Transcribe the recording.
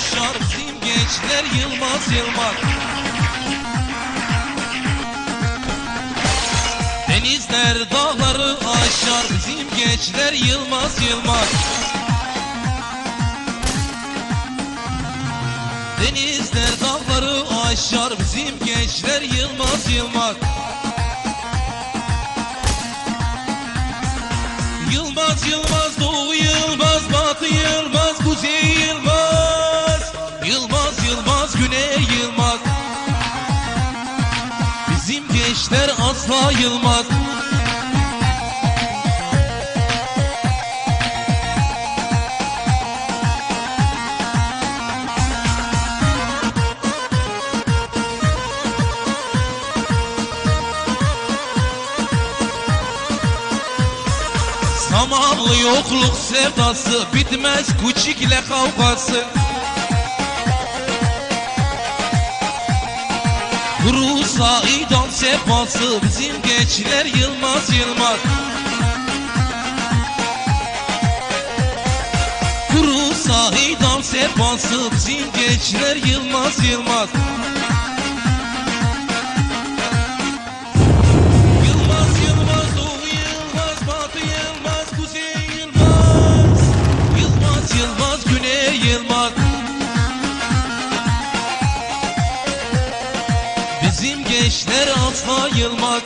aşar bizim gençler Yılmaz Yılmaz. Denizler dağları aşar bizim gençler Yılmaz Yılmaz. Denizler dağları aşar bizim gençler Yılmaz Yılmaz. Yılmaz Yılmaz Yılmaz Yılmaz Güney Yılmaz. Bizim gençler asla yılmaz. Zamanlı yokluk sevdası bitmez küçük ile kavgası Kuru idam sefası bizim gençler Yılmaz Yılmaz. Kuru idam sefası bizim gençler Yılmaz Yılmaz Asla yılmaz